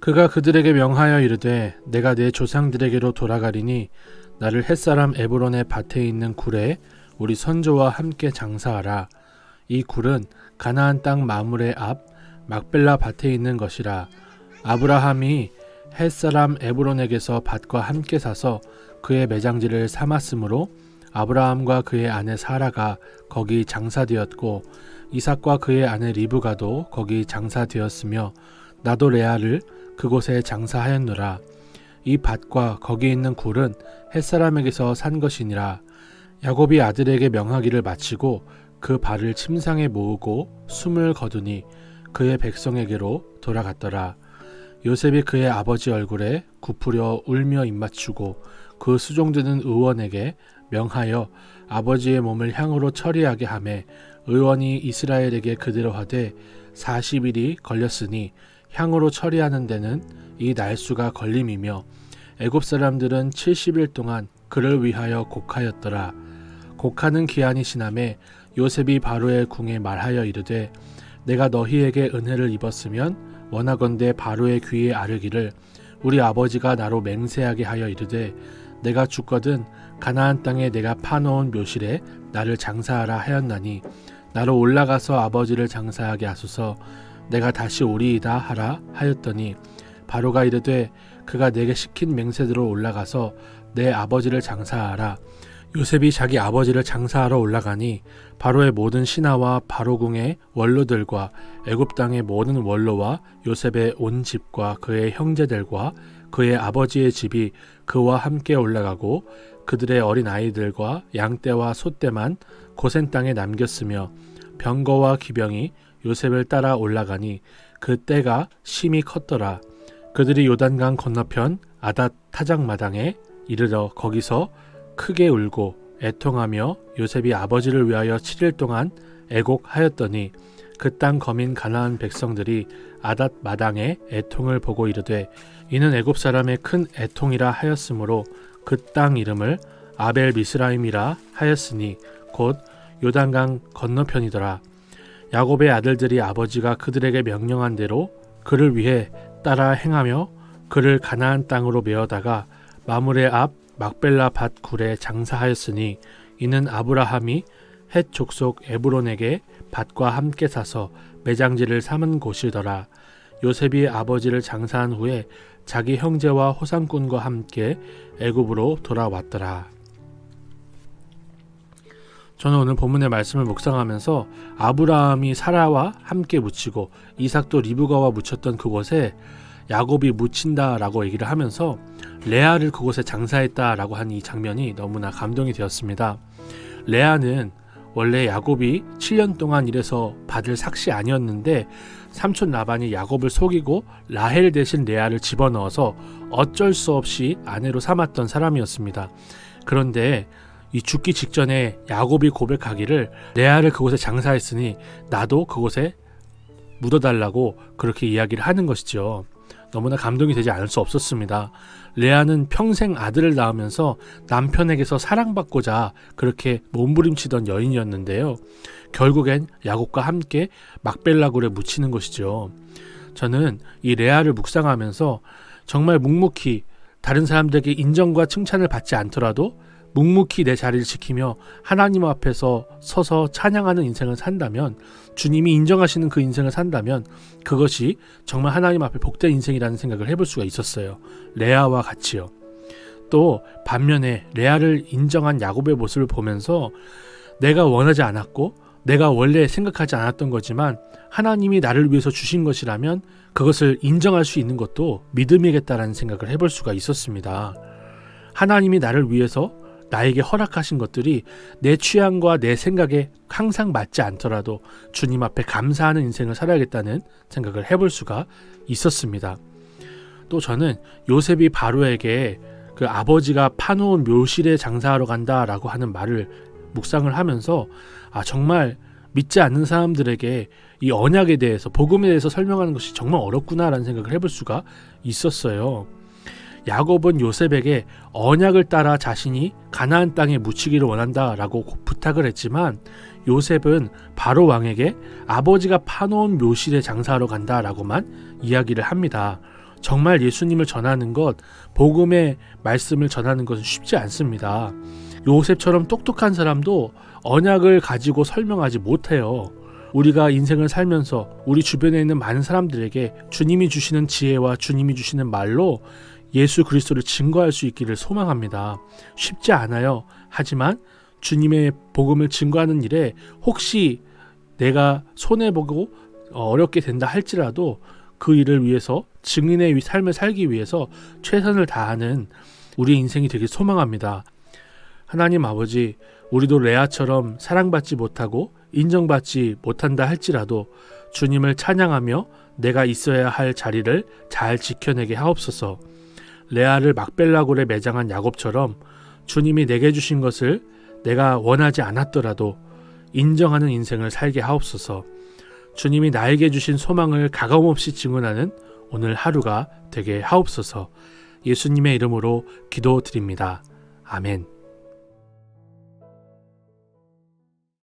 그가 그들에게 명하여 이르되 내가 내 조상들에게로 돌아가리니 나를 햇사람 에브론의 밭에 있는 굴에 우리 선조와 함께 장사하라. 이 굴은 가나안 땅 마물의 앞 막벨라 밭에 있는 것이라. 아브라함이 햇사람 에브론에게서 밭과 함께 사서 그의 매장지를 삼았으므로 아브라함과 그의 아내 사라가 거기 장사되었고 이삭과 그의 아내 리브가도 거기 장사되었으며 나도 레아를 그곳에 장사하였노라. 이 밭과 거기 있는 굴은 햇사람에게서 산 것이니라. 야곱이 아들에게 명하기를 마치고 그 발을 침상에 모으고 숨을 거두니 그의 백성에게로 돌아갔더라. 요셉이 그의 아버지 얼굴에 굽으려 울며 입맞추고 그 수종드는 의원에게 명하여 아버지의 몸을 향으로 처리하게 하매 의원이 이스라엘에게 그대로 하되 40일이 걸렸으니 향으로 처리하는 데는 이 날수가 걸림이며 애굽 사람들은 70일 동안 그를 위하여 곡하였더라. 곡하는 기한이 지남에 요셉이 바로의 궁에 말하여 이르되 내가 너희에게 은혜를 입었으면 원하건대 바로의 귀에 아르기를 우리 아버지가 나로 맹세하게 하여 이르되 내가 죽거든 가나안 땅에 내가 파놓은 묘실에 나를 장사하라 하였나니 나로 올라가서 아버지를 장사하게 하소서 내가 다시 오리이다 하라 하였더니 바로가 이르되 그가 내게 시킨 맹세대로 올라가서 내 아버지를 장사하라. 요셉이 자기 아버지를 장사하러 올라가니 바로의 모든 신하와 바로궁의 원로들과 애굽 땅의 모든 원로와 요셉의 온 집과 그의 형제들과 그의 아버지의 집이 그와 함께 올라가고 그들의 어린 아이들과 양떼와 소떼만 고센 땅에 남겼으며 병거와 기병이 요셉을 따라 올라가니 그 때가 심히 컸더라. 그들이 요단강 건너편 아닷 타작 마당에 이르러 거기서 크게 울고 애통하며 요셉이 아버지를 위하여 7일 동안 애곡하였더니 그 땅 거민 가나안 백성들이 아닷 마당에 애통을 보고 이르되 이는 애굽 사람의 큰 애통이라 하였으므로 그 땅 이름을 아벨 미스라임이라 하였으니 곧 요단강 건너편이더라 야곱의 아들들이 아버지가 그들에게 명령한 대로 그를 위해 따라 행하며 그를 가나안 땅으로 메어다가 마물의 앞 막벨라 밭 굴에 장사하였으니 이는 아브라함이 헷 족속 에브론에게 밭과 함께 사서 매장지를 삼은 곳이더라. 요셉이 아버지를 장사한 후에 자기 형제와 호상꾼과 함께 애굽으로 돌아왔더라. 저는 오늘 본문의 말씀을 묵상하면서 아브라함이 사라와 함께 묻히고 이삭도 리브가와 묻혔던 그곳에 야곱이 묻힌다라고 얘기를 하면서 레아를 그곳에 장사했다라고 한 이 장면이 너무나 감동이 되었습니다. 레아는 원래 야곱이 7년 동안 일해서 받을 삭시 아니었는데 삼촌 라반이 야곱을 속이고 라헬 대신 레아를 집어넣어서 어쩔 수 없이 아내로 삼았던 사람이었습니다. 그런데 이 죽기 직전에 야곱이 고백하기를 레아를 그곳에 장사했으니 나도 그곳에 묻어달라고 그렇게 이야기를 하는 것이죠. 너무나 감동이 되지 않을 수 없었습니다. 레아는 평생 아들을 낳으면서 남편에게서 사랑받고자 그렇게 몸부림치던 여인이었는데요. 결국엔 야곱과 함께 막벨라굴에 묻히는 것이죠. 저는 이 레아를 묵상하면서 정말 묵묵히 다른 사람들에게 인정과 칭찬을 받지 않더라도 묵묵히 내 자리를 지키며 하나님 앞에서 서서 찬양하는 인생을 산다면 주님이 인정하시는 그 인생을 산다면 그것이 정말 하나님 앞에 복된 인생이라는 생각을 해볼 수가 있었어요. 레아와 같이요. 또 반면에 레아를 인정한 야곱의 모습을 보면서 내가 원하지 않았고 내가 원래 생각하지 않았던 거지만 하나님이 나를 위해서 주신 것이라면 그것을 인정할 수 있는 것도 믿음이겠다라는 생각을 해볼 수가 있었습니다. 하나님이 나를 위해서 나에게 허락하신 것들이 내 취향과 내 생각에 항상 맞지 않더라도 주님 앞에 감사하는 인생을 살아야겠다는 생각을 해볼 수가 있었습니다. 또 저는 요셉이 바로에게 그 아버지가 파놓은 묘실에 장사하러 간다라고 하는 말을 묵상을 하면서 아 정말 믿지 않는 사람들에게 이 언약에 대해서 복음에 대해서 설명하는 것이 정말 어렵구나라는 생각을 해볼 수가 있었어요. 야곱은 요셉에게 언약을 따라 자신이 가나안 땅에 묻히기를 원한다라고 부탁을 했지만 요셉은 바로 왕에게 아버지가 파놓은 묘실에 장사하러 간다라고만 이야기를 합니다. 정말 예수님을 전하는 것, 복음의 말씀을 전하는 것은 쉽지 않습니다. 요셉처럼 똑똑한 사람도 언약을 가지고 설명하지 못해요. 우리가 인생을 살면서 우리 주변에 있는 많은 사람들에게 주님이 주시는 지혜와 주님이 주시는 말로 예수 그리스도를 증거할 수 있기를 소망합니다. 쉽지 않아요. 하지만 주님의 복음을 증거하는 일에 혹시 내가 손해보고 어렵게 된다 할지라도 그 일을 위해서 증인의 삶을 살기 위해서 최선을 다하는 우리 인생이 되길 소망합니다. 하나님 아버지, 우리도 레아처럼 사랑받지 못하고 인정받지 못한다 할지라도 주님을 찬양하며 내가 있어야 할 자리를 잘 지켜내게 하옵소서. 레아를 막벨라골에 매장한 야곱처럼 주님이 내게 주신 것을 내가 원하지 않았더라도 인정하는 인생을 살게 하옵소서. 주님이 나에게 주신 소망을 가감없이 증언하는 오늘 하루가 되게 하옵소서. 예수님의 이름으로 기도드립니다. 아멘.